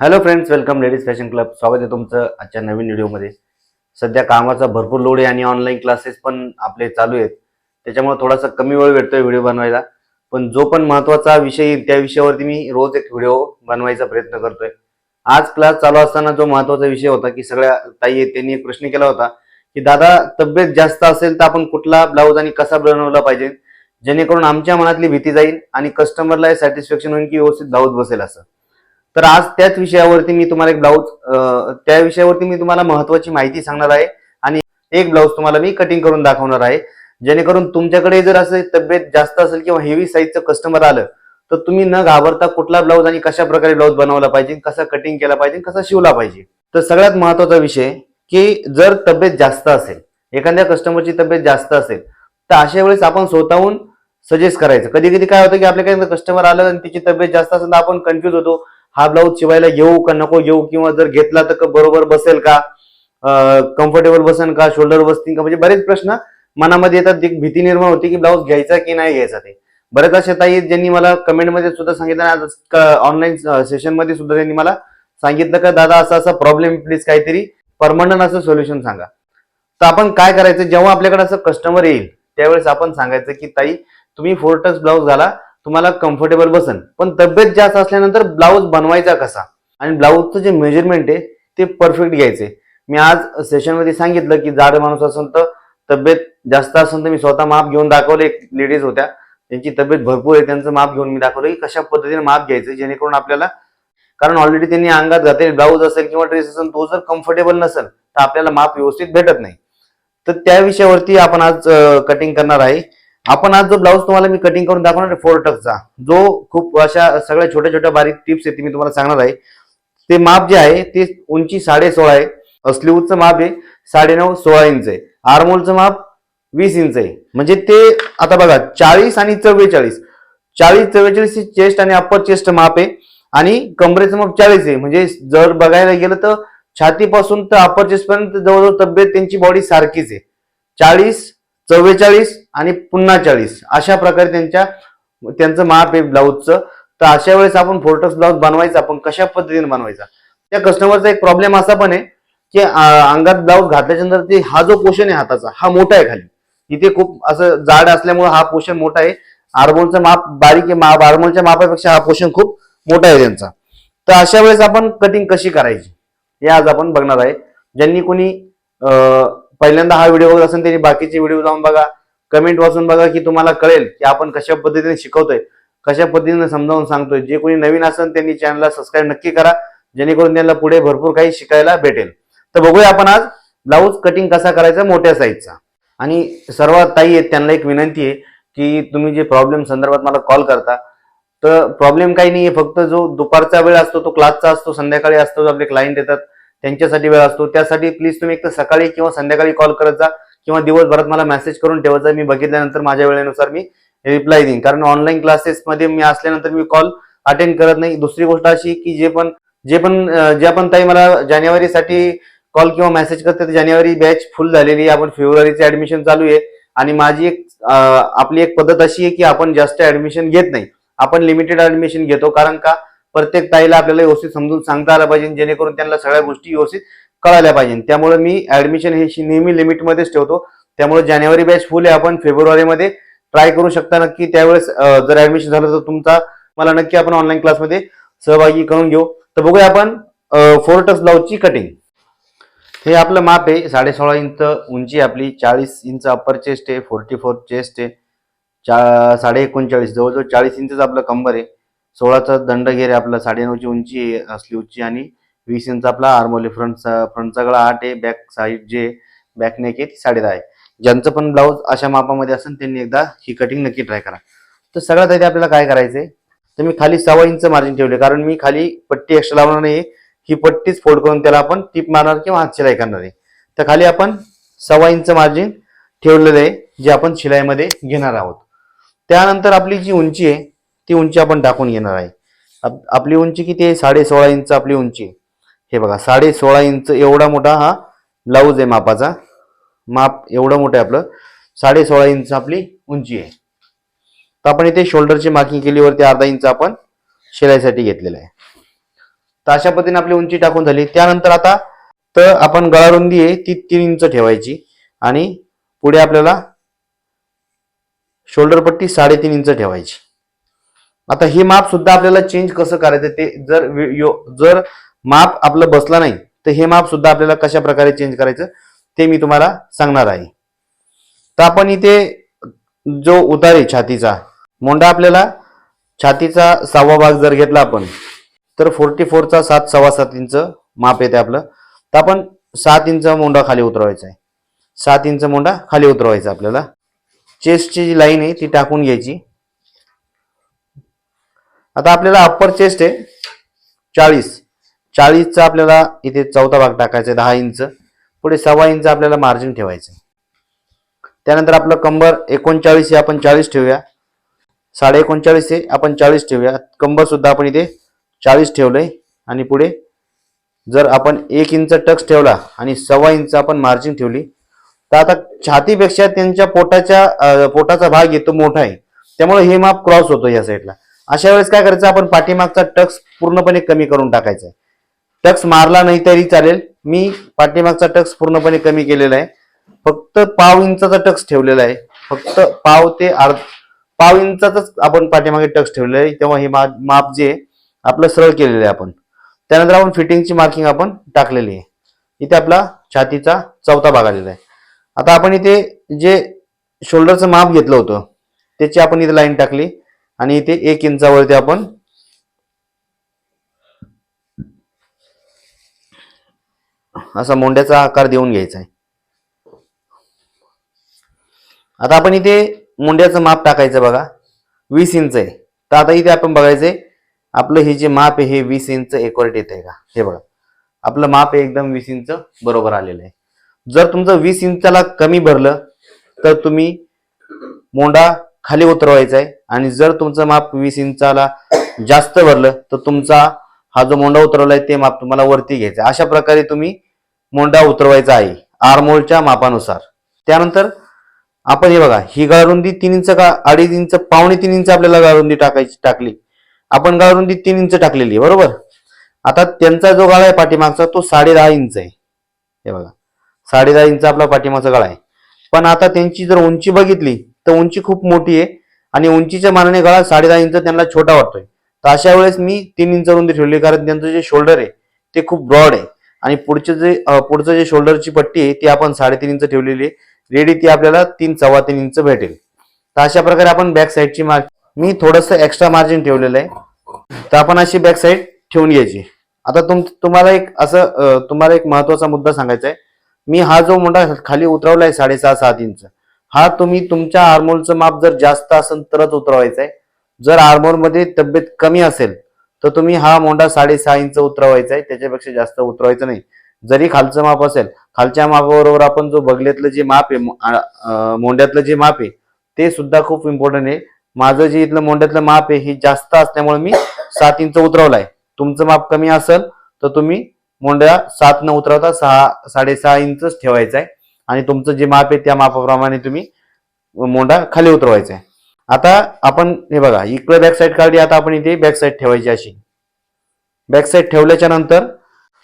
Hello friends welcome ladies fashion club स्वागत आहे तुमचं आजच्या नवीन व्हिडिओमध्ये सध्या कामाचा भरपूर लोड आहे आणि ऑनलाईन क्लासेस पण आपले चालू आहेत. त्याच्यामुळे थोडासा कमी वेळ भेटतोय व्हिडिओ बनवायला. पण जो पण महत्त्वाचा विषय येईल त्या विषयावरती मी रोज एक व्हिडिओ बनवायचा प्रयत्न करतोय. आज क्लास चालू असताना जो महत्त्वाचा विषय होता की सगळ्या ताई त्यांनी एक प्रश्न केला होता की दादा तब्येत जास्त असेल तर आपण कुठला ब्लाऊज आणि कसा बनवला पाहिजे? जेणेकरून आमच्या मनातली भीती जाईल आणि कस्टमरला सॅटिस्फॅक्शन होईल की व्यवस्थित ब्लाऊज बसेल असं. तर आज त्याच विषयावरती मी तुम्हाला एक ब्लाऊज त्या विषयावरती मी तुम्हाला महत्वाची माहिती सांगणार आहे. आणि एक ब्लाऊज तुम्हाला मी कटिंग करून दाखवणार आहे. जेणेकरून तुमच्याकडे जर असं तब्येत जास्त असेल किंवा हेवी साईजचं कस्टमर आलं तर तुम्ही न घाबरता कुठला ब्लाऊज आणि कशा प्रकारे ब्लाऊज बनवला पाहिजे कसा कटिंग केला पाहिजे कसा शिवला पाहिजे. तर सगळ्यात महत्त्वाचा विषय की जर तब्येत जास्त असेल एखाद्या कस्टमरची तब्येत जास्त असेल तर अशा वेळेस आपण स्वतःहून सजेस्ट करायचं. कधी कधी काय होतं की आपल्याकडे कस्टमर आलं आणि तिची तब्येत जास्त असेल तर आपण कन्फ्युज होतो. हा ब्लाऊज शिवायला येऊ का नको येऊ किंवा जर घेतला तर बरोबर बसेल का? कम्फर्टेबल बसेल का? शोल्डर बसतील का? म्हणजे बरेच प्रश्न मनामध्ये येतात. भीती निर्माण होती की ब्लाऊज घ्यायचा की नाही घ्यायचा ते. बऱ्याच अशा ताई ज्यांनी मला कमेंटमध्ये सुद्धा सांगितलं ऑनलाईन सेशनमध्ये सुद्धा त्यांनी मला सांगितलं का दादा असा असा प्रॉब्लेम प्लीज काहीतरी परमनंट असं सोल्युशन सांगा. तर आपण काय करायचं? जेव्हा आपल्याकडे असं कस्टमर येईल त्यावेळेस आपण सांगायचं की ताई तुम्ही फोर टच ब्लाऊज घाला तुम्हाला कम्फर्टेबल बसन. पण तब्येत जास्त असल्यानंतर ब्लाऊज बनवायचा कसा? आणि ब्लाऊजचं जे मेजरमेंट आहे ते परफेक्ट घ्यायचे मी आज सेशनमध्ये सांगितलं की जाड माणूस असेल तर तब्येत जास्त असेल तर मी स्वतः माप घेऊन दाखवले. एक लेडीज होत्या त्यांची तब्येत भरपूर आहे त्यांचं माप घेऊन मी दाखवलं की कशा पद्धतीने माप घ्यायचं जेणेकरून आपल्याला कारण ऑलरेडी त्यांनी अंगात घातलेले ब्लाऊज असेल किंवा ड्रेस असेल तो जर कम्फर्टेबल नसेल तर आपल्याला माप व्यवस्थित भेटत नाही. तर त्या विषयावरती आपण आज कटिंग करणार आहे. आपण आज जो ब्लाऊज तुम्हाला मी कटिंग करून दाखवणार फोर टकचा जो खूप अशा सगळ्या छोट्या छोट्या बारीक टिप्स आहेत ते मी तुम्हाला सांगणार आहे. ते माप जे आहे ते उंची साडे सोळा आहे. स्लीवचं माप आहे साडेनऊ सोळा इंच आहे. आरमोलचं माप वीस इंच आहे. म्हणजे ते आता बघा चाळीस आणि चव्वेचाळीस. चाळीस चव्वेचाळीस चेस्ट आणि अप्पर चेस्ट माप आहे. आणि कमरेचं माप चाळीस आहे. म्हणजे जर बघायला गेलं तर छातीपासून तर अप्पर चेस्ट पर्यंत जवळजवळ तब्येत त्यांची बॉडी सारखीच आहे. चाळीस चव्वेचाळीस आणि पुन्हा चाळीस. अशा प्रकारे त्यांच्या त्यांचं माप आहे ब्लाऊजचं. तर अशा वेळेस आपण फोर्टक्स ब्लाऊज बनवायचा आपण कशा पद्धतीने बनवायचा? त्या कस्टमरचा एक प्रॉब्लेम असा पण आहे की अंगात ब्लाऊज घातल्याच्या नंतर ते हा जो पोषण आहे हाताचा हा मोठा आहे खाली. इथे खूप असं जाड असल्यामुळे हा पोषण मोठा आहे. आर्मोलचं माप बारीक आहे माप आर्मोलच्या मापापेक्षा हा पोषण खूप मोठा आहे त्यांचा. तर अशा वेळेस आपण कटिंग कशी करायची? हे आज आपण बघणार आहे. ज्यांनी कोणी पहिल्यांदा हा व्हिडिओ बघत असेल त्यांनी बाकीचे व्हिडिओ जाऊन बघा. कमेंट वाचून बघा की तुम्हाला कळेल की आपण कशा पद्धतीने शिकवतोय कशा पद्धतीने समजावून सांगतोय. जे कोणी नवीन असेल त्यांनी चॅनलला सबस्क्राईब नक्की करा जेणेकरून त्यांना पुढे भरपूर काही शिकायला भेटेल. तर बघूया आपण आज ब्लाऊज कटिंग कसा करायचा मोठ्या साईजचा आणि सर्वात ताई आहेत त्यांना एक विनंती आहे की तुम्ही जे प्रॉब्लेम संदर्भात मला कॉल करता तर प्रॉब्लेम काही नाहीये फक्त जो दुपारचा वेळ असतो तो क्लासचा असतो संध्याकाळी असतो जो आपले क्लायंट येतात त्यांच्यासाठी वेळ असतो. त्यासाठी प्लीज तुम्ही एक तर सकाळी किंवा संध्याकाळी कॉल करत जा. किंवा दिवसभरात मला मेसेज करून ठेवायचा. मी बघितल्यानंतर माझ्या वेळेनुसार मी रिप्लाय देईन. कारण ऑनलाईन क्लासेसमध्ये मी असल्यानंतर मी कॉल अटेंड करत नाही. दुसरी गोष्ट अशी की जे पण जे पण ज्या पण ताई मला जानेवारीसाठी कॉल किंवा मेसेज करते जानेवारी बॅच फुल झालेली आहे. आपण फेब्रुवारीचे ऍडमिशन चालू आहे. आणि माझी एक आपली एक पद्धत अशी आहे की आपण जास्त ऍडमिशन घेत नाही. आपण लिमिटेड ऍडमिशन घेतो. कारण का? प्रत्येक ताईला आपल्याला व्यवस्थित समजून सांगता आलं पाहिजे. जेणेकरून त्यांना सगळ्या गोष्टी व्यवस्थित कळायला पाहिजे. त्यामुळे मी ऍडमिशन हे नेहमी लिमिटमध्येच ठेवतो. त्यामुळे जानेवारी बॅच फुल आहे आपण. फेब्रुवारीमध्ये ट्राय करू शकता नक्की. त्यावेळेस जर ऍडमिशन झालं तर तुमचा मला नक्की आपण ऑनलाईन क्लासमध्ये सहभागी करून घेऊ. तर बघूया आपण फोरटस टक्स ब्लाऊजची कटिंग हे आपलं माप आहे. साडे सोळा इंच उंची आपली चाळीस इंच अप्पर चेस्ट आहे फोर्टी फोर चेस्ट आहे. चा साडे एकोणचाळीस जवळजवळ चाळीस इंचच आपलं कंबर आहे. सोळाचा दंड घेर आहे आपला साडेनऊची उंची आहे स्लीवची आणि वीस इंच आपला आर्मोली फ्रंट फ्रंटचा गळा आठ आहे बॅक साईड जे बॅक नेक आहे ती साडे दहा आहे. ज्यांचं पण ब्लाऊज अशा मापामध्ये असेल त्यांनी एकदा ही कटिंग नक्की ट्राय करा. तर सगळ्यात आधी आपल्याला काय करायचंय? तर मी खाली सव्वा इंच मार्जिन ठेवले कारण मी खाली पट्टी एक्स्ट्रा लावणार नाही ही पट्टीच फोल्ड करून त्याला आपण टीप मारणार किंवा हात शिलाई करणार आहे. तर खाली आपण सव्वा इंच मार्जिन ठेवलेलं आहे जे आपण शिलाईमध्ये घेणार आहोत. त्यानंतर आपली जी उंची आहे ती उंची आपण टाकून घेणार आहे. आपली उंची किती आहे? साडे सोळा इंच आपली उंची आहे. हे बघा साडे सोळा इंच एवढा मोठा हा ब्लाऊज आहे मापाचा. माप एवढं मोठं आहे आपलं. साडे सोळा इंच आपली उंची आहे. तर आपण इथे शोल्डरची मार्किंग केलीवरती अर्धा इंच आपण शिलाईसाठी घेतलेलं आहे. तर अशा पद्धतीने आपली उंची टाकून झाली. त्यानंतर आता तर आपण गळारुंदी आहे ती तीन इंच ठेवायची. आणि पुढे आपल्याला शोल्डर पट्टी साडेतीन इंच ठेवायची. आता हे माप सुद्धा आपल्याला चेंज कसं करायचं ते जर यो- जर माप आपलं बसलं नाही तर हे माप सुद्धा आपल्याला कशा प्रकारे चेंज करायचं ते मी तुम्हाला सांगणार आहे. तर आपण इथे जो उतार आहे छातीचा मोंडा आपल्याला छातीचा सहावा भाग जर घेतला आपण तर फोर्टी फोरचा सात सव्वा सात इंच माप येते आपलं. तर आपण सात इंच मोंडा खाली उतरवायचा आहे. सात इंच मोंडा खाली उतरवायचा आपल्याला. चेस्टची जी लाईन आहे ती टाकून घ्यायची. आता आपल्याला अप्पर चेस्ट आहे चाळीस. चाळीसचा आपल्याला इथे चौथा भाग टाकायचा आहे दहा इंच. पुढे सव्वा इंच आपल्याला मार्जिन ठेवायचं आहे. त्यानंतर आपलं कंबर एकोणचाळीस हे आपण चाळीस ठेवूया. साडे एकोणचाळीस हे आपण चाळीस ठेवूया. कंबर सुद्धा आपण इथे चाळीस ठेवलंय. आणि पुढे जर आपण एक इंच टक्स ठेवला आणि सव्वा इंच आपण मार्जिन ठेवली तर आता छातीपेक्षा त्यांच्या पोटाच्या पोटाचा भाग येतो मोठा आहे. त्यामुळे हे माप क्रॉस होतो या साईडला अशा वेळेस काय करायचं आपण पाठीमागचा टक्स पूर्णपणे कमी करून टाकायचा आहे. टक्स मारला नाही तरी चालेल. मी पाठीमागचा टक्स पूर्णपणे कमी केलेला आहे. फक्त पाव इंचाचा टक्स ठेवलेला आहे. फक्त पाव ते अर्ध पाव इंचाचाच आपण पाठीमागे टक्स ठेवलेला आहे. तेव्हा हे मा- माप जे आहे, आपलं सरळ केलेलं आहे आपण. त्यानंतर आपण फिटिंगची मार्किंग आपण टाकलेली आहे. इथे आपला छातीचा चौथा भाग आलेला आहे. आता आपण इथे जे शोल्डरचं माप घेतलं होतं त्याची आपण इथे लाईन टाकली. आणि इथे एक इंचावरती आपण असा मोंड्याचा आकार देऊन घ्यायचा आहे. आता आपण इथे मुंड्याचं माप टाकायचं बघा. वीस इंच आहे. तर आता इथे आपण बघायचंय आपलं हे जे माप आहे हे वीस इंच एकवट येत आहे का? हे बघा. आपलं माप एकदम वीस इंच बरोबर आलेलं आहे. जर तुमचं वीस इंचाला कमी भरलं तर तुम्ही मोंडा खाली उतरवायचा आहे. आणि जर तुमचं माप वीस इंचाला जास्त भरलं तर तुमचा हा जो मोंडा उतरवलाय ते माप तुम्हाला वरती घ्यायचं आहे. अशा प्रकारे तुम्ही मोंडा उतरवायचा आहे आरमोलच्या मापानुसार. त्यानंतर आपण हे बघा ही गाळरुंदी तीन इंच का अडीच इंच पावणे तीन इंच आपल्याला गाळरुंदी टाकायची टाकली. आपण गाळरुंदी तीन इंच टाकलेली आहे बरोबर? आता त्यांचा जो गाळा आहे पाठीमागचा तो साडे दहा इंच आहे. हे बघा साडे दहा इंच आपला पाठीमागचा गाळा आहे. पण आता त्यांची जर उंची बघितली तर उंची खूप मोठी आहे आणि उंचीच्या मानाने गळा साडे दहा इंच त्यांना छोटा वाटतोय. तर अशा वेळेस मी तीन इंच रुंदी ठेवली कारण त्यांचं जे शोल्डर आहे ते खूप ब्रॉड आहे. आणि पुढचे जे पुढचं जे शोल्डरची पट्टी आहे ती आपण साडेतीन इंच ठेवलेली आहे. रेडी ती आपल्याला तीन सव्वा तीन इंच भेटेल. तर अशा प्रकारे आपण बॅक साईडची मार्क मी थोडस एक्स्ट्रा मार्जिन ठेवलेलं आहे. तर आपण अशी बॅक साईड ठेवून घ्यायची. आता तुम तुम्हाला एक असं तुम्हाला एक महत्त्वाचा मुद्दा सांगायचा आहे. मी हा जो मोठा खाली उतरवलाय साडेसहा सात इंच हा तुम्ही तुमच्या हार्मोनचं माप जर जास्त असेल तरच उतरवायचा आहे जर आर्मोरमध्ये तब्येत कमी असेल तर तुम्ही हा मोंडा साडेसहा इंच उतरवायचा आहे. त्याच्यापेक्षा जास्त उतरवायचं नाही. जरी खालचं माप असेल खालच्या मापाबरोबर आपण जो बगलेतलं जे माप आहे मोंड्यातलं जे माप आहे ते सुद्धा खूप इम्पॉर्टंट आहे. माझं जे इथलं मोंड्यातलं माप आहे हे जास्त असल्यामुळे मी सात इंच उतरवलं आहे. तुमचं माप कमी असेल तर तुम्ही मोंड्या सात न उतरवता सहा साडेसहा इंचच ठेवायचा आहे. आणि तुमचं जे माप आहे त्या मापाप्रमाणे तुम्ही मोंडा खाली उतरवायचा आहे. आता आपण हे बघा इकडे बॅक साईड काढली आता आपण इथे बॅक साईड ठेवायची अशी. बॅक साईड ठेवल्याच्या नंतर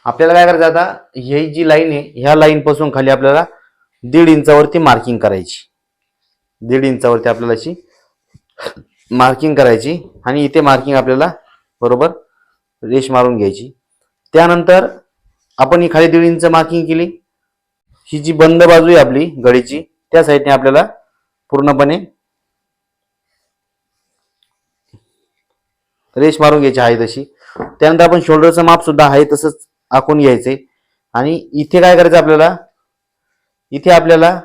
आपल्याला काय करायचं आता ही जी लाईन आहे ह्या लाईन पासून खाली आपल्याला दीड इंचावरती मार्किंग करायची. दीड इंचावरती आपल्याला अशी मार्किंग करायची आणि इथे मार्किंग आपल्याला बरोबर रेश मारून घ्यायची. त्यानंतर आपण ही खाली दीड इंच मार्किंग केली. ही जी बंद बाजू आहे आपली गडीची त्या साईडने आपल्याला पूर्णपणे रेश मारून घ्यायची आहे तशी. त्यानंतर आपण शोल्डरचं माप सुद्धा आहे तसंच आखून घ्यायचंय. आणि इथे काय करायचं आपल्याला? इथे आपल्याला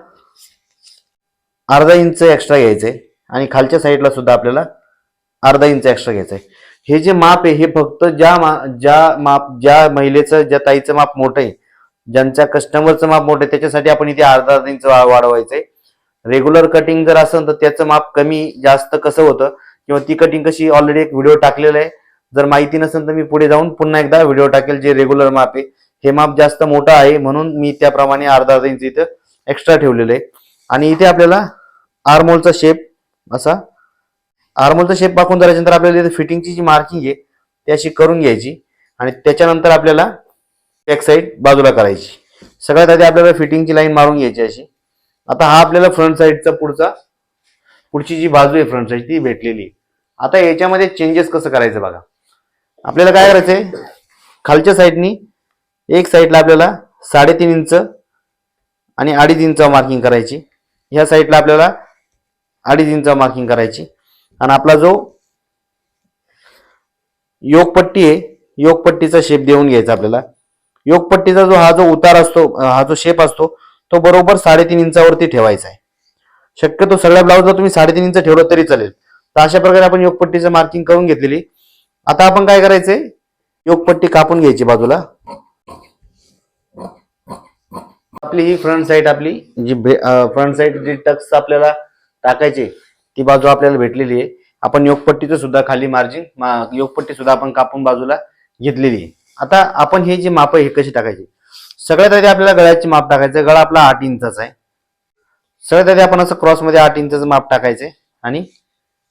अर्धा इंच एक्स्ट्रा घ्यायचंय. आणि खालच्या साईडला सुद्धा आपल्याला अर्धा इंच एक्स्ट्रा घ्यायचंय. हे जे माप आहे हे फक्त ज्या मा ज्या माप ज्या महिलेचं ज्या ताईचं माप मोठं आहे ज्यांच्या कस्टमरचं माप मोठं आहे त्याच्यासाठी आपण इथे अर्धा अर्धा इंच वाढवायचंय. रेग्युलर कटिंग जर असेल तर त्याचं माप कमी जास्त कसं होतं? किंवा ती कटिंग कशी ऑलरेडी एक व्हिडिओ टाकलेला आहे. जर माहिती नसेल तर मी पुढे जाऊन पुन्हा एकदा व्हिडिओ टाकेल जे रेग्युलर माप आहे. हे माप जास्त मोठं आहे म्हणून मी त्याप्रमाणे अर्धा अर्धा इंच इथं एक्स्ट्रा ठेवलेलं आहे. आणि इथे आपल्याला आर्मोलचा शेप असा. आर्मोलचा शेप पाकून झाल्यानंतर आपल्याला इथे फिटिंगची जी मार्किंग आहे ती अशी करून घ्यायची. आणि त्याच्यानंतर आपल्याला बॅक साईड बाजूला करायची. सगळ्यात आधी आपल्याला फिटिंगची लाईन मारून घ्यायची अशी. आता हा आपल्याला फ्रंट साईडचा पुढचा पुढची जी बाजू आहे फ्रंट साईड ती भेटलेली आता याच्यामध्ये चेंजेस कसं करायचं बघा. आपल्याला काय करायचंय खालच्या साईडनी एक साईडला आपल्याला साडेतीन इंच आणि अडीच इंच मार्किंग करायची. ह्या साईडला आपल्याला अडीच इंच मार्किंग करायची. आणि आपला जो योगपट्टी आहे योगपट्टीचा शेप देऊन घ्यायचा आपल्याला. योगपट्टीचा जो हा जो उतार असतो हा जो शेप असतो तो बरोबर साडेतीन इंचावरती ठेवायचा आहे. शक्यतो सगळ्या ब्लाऊजला तुम्ही साडेतीन इंच ठेवलं तरी चालेल. तर अशा प्रकारे आपण योगपट्टीचं मार्किंग करून घेतलेली. आता आपण काय करायचंय? योगपट्टी कापून घ्यायची बाजूला. आपली ही फ्रंट साईड आपली जी फ्रंट साईड जी टक्स आपल्याला टाकायची ती बाजू आपल्याला भेटलेली आहे. आपण योगपट्टीचं सुद्धा खाली मार्जिन योगपट्टी सुद्धा आपण कापून बाजूला घेतलेली आहे. आता आपण हे जे माप आहे हे कशी टाकायची? सगळ्यात आधी आपल्याला गळ्याची माप टाकायचं गळा आपला आठ इंचाचा आहे. सगळ्यात आधी आपण असं क्रॉसमध्ये आठ इंचच माप टाकायचंय आणि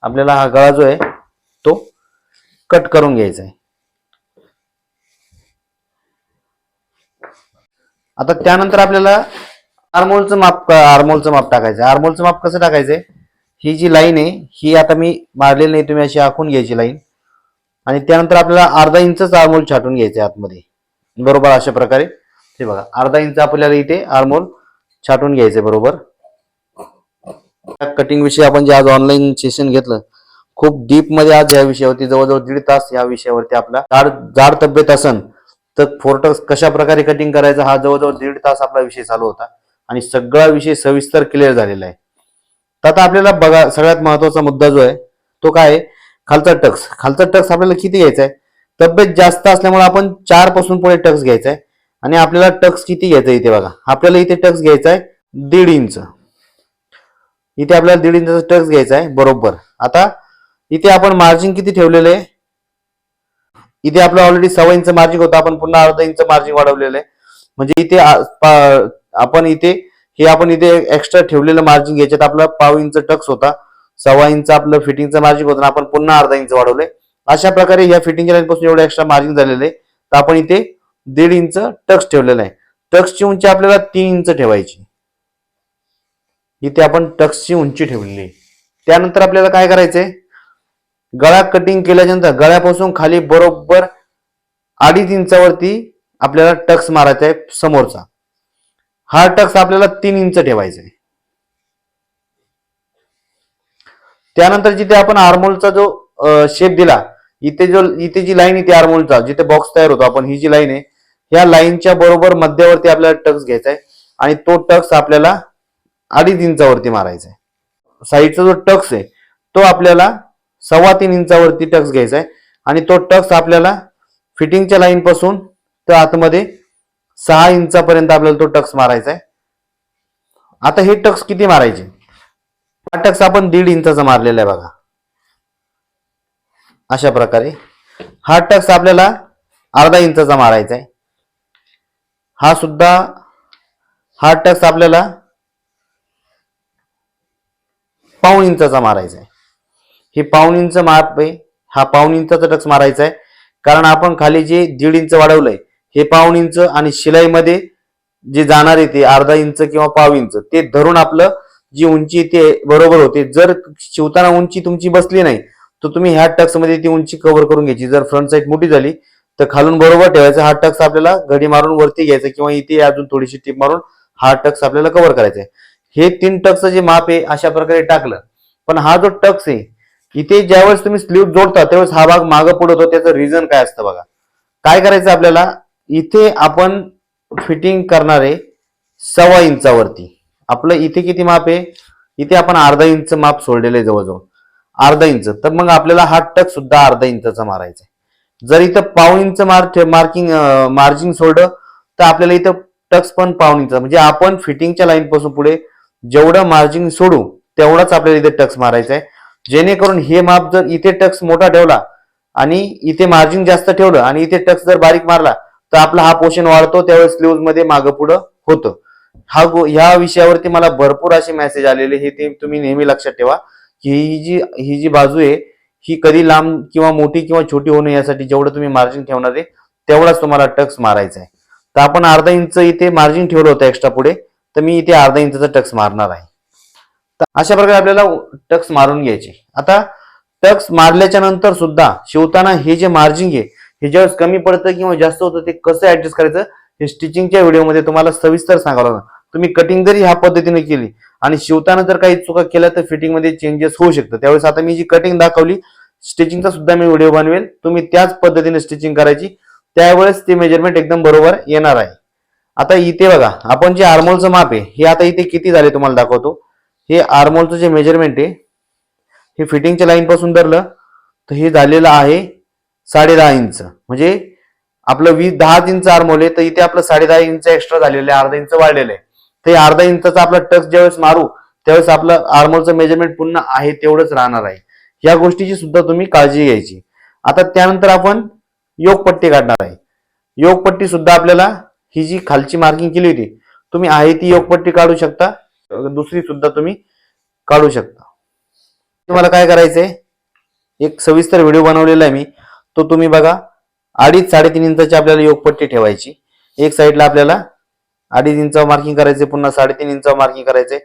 आपल्याला हा गळा जो आहे तो कट करून घ्यायचा आहे. आता त्यानंतर आपल्याला आरमोलचं माप आरमोलचं माप टाकायचं आरमोलचं माप कसं टाकायचंय ही जी लाईन आहे ही आता मी मारलेली नाही तुम्ही अशी आखून घ्यायची लाईन आणि त्यानंतर आपल्याला अर्धा इंचच आरमोल छाटून घ्यायचे आतमध्ये. बरोबर अशा प्रकारे. ते बघा अर्धा इंच आपल्याला इथे आरमोल छाटून घ्यायचंय बरोबर. कटिंग विषयी आपण जे आज ऑनलाईन सेशन घेतलं खूप डीपमध्ये आज या विषयावरती जवळजवळ दीड तास या विषयावरती आपला जाड जाड तब्येत असन तर फोर्टक्स कशा प्रकारे कटिंग करायचं हा जवळजवळ दीड तास आपला विषय चालू होता. आणि सगळा विषय सविस्तर क्लिअर झालेला आहे. तर आता आपल्याला बघा सगळ्यात महत्त्वाचा मुद्दा जो आहे तो काय खालचा टक्स. खालचा टक्स आपल्याला किती घ्यायचा आहे? तब्येत जास्त असल्यामुळे आपण चारपासून पुढे टक्स घ्यायचा आहे. आणि आपल्याला टक्स किती घ्यायचा इथे बघा. आपल्याला इथे टक्स घ्यायचा आहे दीड इंच. इथे आपल्याला दीड इंचाचा टक्स घ्यायचा आहे बरोबर. आता इथे आपण मार्जिन किती ठेवलेलं आहे? इथे आपलं ऑलरेडी सव्वा इंच मार्जिन होतं आपण पुन्हा अर्धा इंच मार्जिन वाढवलेलं आहे. म्हणजे इथे आपण इथे हे आपण इथे एक्स्ट्रा ठेवलेलं मार्जिन घ्यायच्यात. आपला पाव इंच टक्स होता सव्वा इंच आपलं फिटिंगचं मार्जिन होतं आपण पुन्हा अर्धा इंच वाढवलंय. अशा प्रकारे या फिटिंगच्या लाईनपासून एवढं एक्स्ट्रा मार्जिन झालेलं आहे. तर आपण इथे दीड इंच टक्स ठेवलेलं आहे. टक्सची उंची आपल्याला तीन इंच ठेवायची. इथे आपण टक्सची उंची ठेवलेली त्यानंतर आपल्याला काय करायचंय? गळा कटिंग केल्यानंतर गळ्यापासून खाली बरोबर अडीच इंचावरती आपल्याला टक्स मारायचा आहे समोरचा. हा टक्स आपल्याला तीन इंच ठेवायचा आहे त्यानंतर जिथे आपण आर्मोलचा जो शेप दिला इथे जो इथे जी लाईन इथे आर्मोलचा जिथे बॉक्स तयार होतो आपण ही जी लाईन आहे या लाईनच्या बरोबर मध्यावरती आपल्याला टक्स घ्यायचा आहे आणि तो टक्स आपल्याला अडीच इंचावरती मारायचा आहे साईडचा जो टक्स आहे तो आपल्याला सव्वा तीन इंचावरती टक्स घ्यायचा आहे आणि तो टक्स आपल्याला फिटिंगच्या लाईन पासून तर आतमध्ये सहा इंचापर्यंत आपल्याला तो टक्स मारायचा आहे आता हे टक्स किती मारायचे? हा टक्स आपण दीड इंचाचा मारलेला आहे बघा. अशा प्रकारे. हा टक्स आपल्याला अर्धा इंचाचा मारायचा आहे हा सुद्धा हा टक्स आपल्याला पाऊण इंचाचा मारायचा आहे. हे पाऊण इंच माप आहे हा पाऊण इंचाचा टक्स मारायचा आहे. कारण आपण खाली जे दीड इंच वाढवलंय हे पाऊण इंच आणि शिलाईमध्ये जे जाणार आहे ते अर्धा इंच किंवा पाव इंच ते धरून आपलं जी उंची ते बरोबर होते. जर शिवताना उंची तुमची बसली नाही तर तुम्ही ह्या टक्समध्ये ती उंची कव्हर करून घ्यायची. जर फ्रंट साईड मोठी झाली तर खालून बरोबर ठेवायचा. हा टक्स आपल्याला घडी मारून वरती घ्यायचा किंवा इथे अजून थोडीशी टीप मारून हा टक्स आपल्याला कव्हर करायचा आहे. हे तीन टक्सचं जे माप आहे अशा प्रकारे टाकलं. पण हा जो टक्स आहे इथे ज्यावेळेस तुम्ही स्लीव जोडता त्यावेळेस हा भाग मागं पुढे होतो. त्याचं रिझन काय असतं बघा. काय करायचं आपल्याला? इथे आपण फिटिंग करणारे सव्वा इंचावरती. आपलं इथे किती माप आहे? इथे आपण अर्धा इंच माप सोडलेलं आहे जवळजवळ. अर्धा इंच. तर मग आपल्याला हा टक सुद्धा अर्धा इंचा मारायचा आहे. जर इथं पाऊन इंच मार मार्किंग मार्जिन सोडलं तर आपल्याला इथं टक्स पण पाऊन इंच म्हणजे आपण फिटिंगच्या लाईन पासून पुढे जेवढं मार्जिन सोडू तेवढाच आपल्याला इथे टक्स मारायचा आहे जेणेकरून हे माप जर इथे टक्स मोठा ठेवला आणि इथे मार्जिन जास्त ठेवलं आणि इथे टक्स जर बारीक मारला तर आपला हा पोषण वाढतो त्यावेळेस स्लीव्हमध्ये मागं पुढं होतं. हा गो ह्या विषयावरती मला भरपूर असे मेसेज आलेले हे ते तुम्ही नेहमी लक्षात ठेवा. की ही जी ही जी बाजू आहे ही कधी लांब किंवा मोठी किंवा छोटी होऊ नये यासाठी जेवढं तुम्ही मार्जिन ठेवणार आहे तेवढाच तुम्हाला टक्स मारायचा आहे. तर आपण अर्धा इंच इथे मार्जिन ठेवलं होतं एक्स्ट्रा पुढे. तर मी इथे अर्धा इंचचा टक्स मारणार आहे. तर अशा प्रकारे आपल्याला टक्स मारून घ्यायचे. आता टक्स मारल्याच्या नंतर सुद्धा शिवताना हे जे मार्जिन आहे हे ज्यावेळेस कमी पडतं किंवा जास्त होतं ते कसं ऍडजस्ट करायचं हे स्टिचिंगच्या व्हिडिओमध्ये तुम्हाला सविस्तर सांगावं लागणार तुम्ही कटिंग जरी ह्या पद्धतीने केली आणि शिवताना जर काही चुका केल्या तर फिटिंगमध्ये चेंजेस होऊ शकतं. त्यावेळेस आता मी जी कटिंग दाखवली स्टिचिंगचा सुद्धा मी व्हिडिओ बनवेल. तुम्ही त्याच पद्धतीने स्टिचिंग करायची. त्यावेळेस ते मेजरमेंट एकदम बरोबर येणार आहे. आता इथे बघा आपण जे आर्मोलचं माप आहे हे आता इथे किती झाले तुम्हाला दाखवतो. हे आर्मोलचं जे मेजरमेंट आहे हे फिटिंगच्या लाईन पासून धरलं तर हे झालेलं आहे साडे दहा इंच म्हणजे आपलं वीस दहा इंच आर्मोल आहे तर इथे आपलं साडे दहा इंच एक्स्ट्रा झालेलं आहे अर्धा इंच वाढलेलं आहे. तर अर्धा इंचाचा आपला टच ज्यावेळेस मारू त्यावेळेस आपलं आर्मोलचं मेजरमेंट पुन्हा आहे तेवढंच राहणार आहे. या गोष्टीची सुद्धा तुम्ही काळजी घ्यायची. आता त्यानंतर आपण योगपट्टी काढणार आहे. योगपट्टी सुद्धा आपल्याला ही जी खालची मार्किंग केली होती तुम्ही आहे ती योगपट्टी काढू शकता. दुसरी सुद्धा तुम्ही काढू शकता. तुम्हाला काय करायचंय? एक सविस्तर व्हिडिओ बनवलेला आहे मी. तो तुम्ही बघा. अडीच साडेतीन इंचाची आपल्याला योगपट्टी ठेवायची. एक साईडला आपल्याला अडीच इंच मार्किंग करायचे पुन्हा साडेतीन इंच मार्किंग करायचे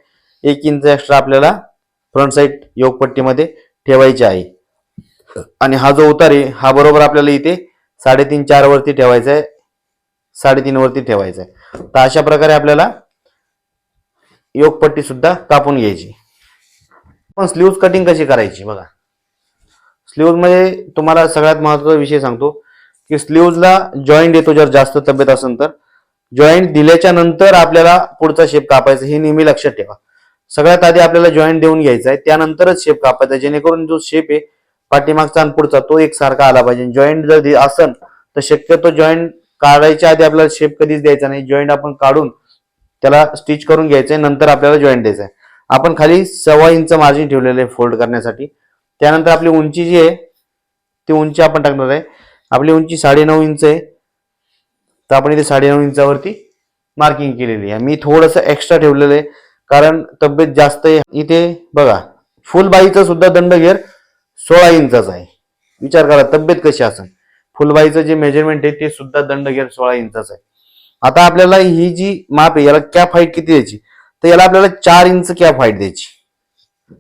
एक इंच एक्स्ट्रा आपल्याला फ्रंट साईड योगपट्टीमध्ये ठेवायची आहे. आणि हा जो उतार आहे हा बरोबर आपल्याला इथे साडेतीन चार वरती ठेवायचा आहे. साडेतीन वरती ठेवायचा आहे तर अशा प्रकारे आपल्याला योगपट्टी सुद्धा कापून घ्यायची. पण स्लीव्ज कटिंग कशी करायची बघा. स्लीव्जमध्ये तुम्हाला सगळ्यात महत्त्वाचा विषय सांगतो की स्लीव्जला जॉईंट येतो जर जास्त तब्येत असेल तर. जॉईंट दिल्याच्या नंतर आपल्याला पुढचा शेप कापायचा हे नेहमी लक्षात ठेवा. सगळ्यात आधी आपल्याला जॉईंट देऊन घ्यायचा आहे. त्यानंतरच शेप कापायचा जेणेकरून जो शेप आहे पाठीमागचा आणि पुढचा तो एक सारखा आला पाहिजे. जॉईंट जर असन तर शक्यतो जॉईंट काढायच्या आधी आपल्याला शेप कधीच द्यायचा नाही. जॉईंट आपण काढून त्याला स्टिच करून घ्यायचंय नंतर आपल्याला जॉईंट द्यायचा आहे आपण खाली सव्वा इंच मार्जिन ठेवलेलं आहे फोल्ड करण्यासाठी. त्यानंतर आपली उंची जी आहे ती उंची आपण टाकणार आहे. आपली उंची साडेनऊ इंच आहे. तर आपण इथे साडेनऊ इंचावरती मार्किंग केलेली आहे. मी थोडंसं एक्स्ट्रा ठेवलेलं आहे कारण तब्येत जास्त आहे. इथे बघा फुल बाईचा सुद्धा दंडघेर सोळा इंचाचा आहे. विचार करा तब्येत कशी असेल? फुलबाईचं जे मेजरमेंट आहे ते सुद्धा दंडघेर सोळा इंचाच आहे. आता आपल्याला ही जी माप आहे याला कॅप हाईट किती द्यायची? तर याला आपल्याला चार इंच कॅप हाईट द्यायची.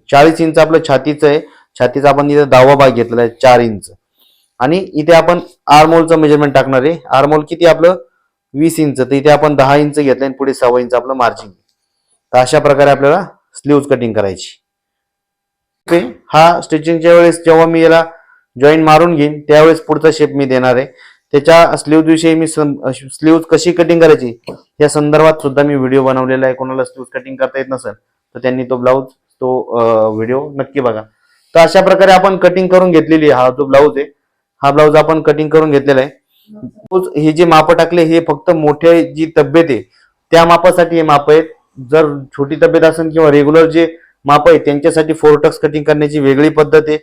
चाळीस इंच आपलं छातीचं आहे. छातीचा आपण इथे दहावा भाग घेतलेला आहे चार इंच. आणि इथे आपण आर्मोलचं मेजरमेंट टाकणार आहे. आर्मोल किती आपलं? वीस इंच. तर इथे आपण दहा इंच घेतलं आणि पुढे सव्वा इंच आपलं मार्जिन तर अशा प्रकारे आपल्याला स्लीव्ज कटिंग करायची. हा स्टिचिंगच्या वेळेस जेव्हा मी याला जॉईन मारून घेईन त्यावेळेस पुढचा शेप मी देणार आहे. त्याच्या स्लीव्ह विषयी मी स्लीव्ह कशी कटिंग करायची या संदर्भात सुद्धा मी व्हिडिओ बनवलेला आहे. कोणाला स्लीव्ह कटिंग करता येत नसेल तर त्यांनी तो ब्लाऊज तो व्हिडिओ नक्की बघा. तर अशा प्रकारे आपण कटिंग करून घेतलेली आहे. हा जो ब्लाऊज आहे हा ब्लाऊज आपण कटिंग करून घेतलेला आहे. हे जे माप टाकले हे फक्त मोठे जी तब्येत आहे त्या मापासाठी हे माप आहेत. जर छोटी तब्येत असेल किंवा रेग्युलर जे माप आहे त्यांच्यासाठी फोरटक्स कटिंग करण्याची वेगळी पद्धत आहे.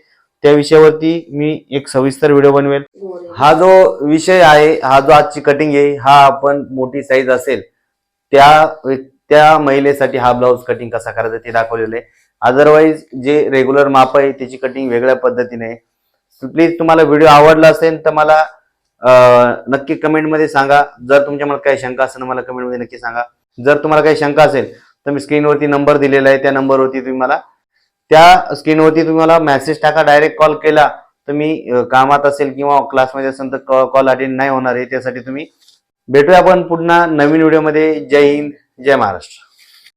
त्या विषयावरती मी एक सविस्तर व्हिडिओ बनवेल. हा जो विषय आहे हा जो आजची कटिंग आहे हा आपण मोठी साईज असेल त्या त्या महिलेसाठी हा ब्लाऊज कटिंग कसा करायचा ते दाखवलेलं आहे. अदरवाईज जे रेग्युलर माप आहे त्याची कटिंग वेगळ्या पद्धतीने आहे. प्लीज तुम्हाला व्हिडिओ आवडला असेल तर मला नक्की कमेंटमध्ये सांगा. जर तुमच्या मला काही शंका असेल मला कमेंटमध्ये नक्की सांगा. जर तुम्हाला काही शंका असेल तर मी स्क्रीनवरती नंबर दिलेला आहे. त्या नंबरवरती तुम्ही मला त्या स्क्रीनवरती तुम्ही मला मेसेज टाका डायरेक्ट कॉल केला तर मी कामात असेल किंवा क्लासमध्ये असेल तर कॉल अटेंड नाही होणार आहे. त्यासाठी तुम्ही भेटूया आपण पुन्हा नवीन व्हिडिओमध्ये जय हिंद जय महाराष्ट्र.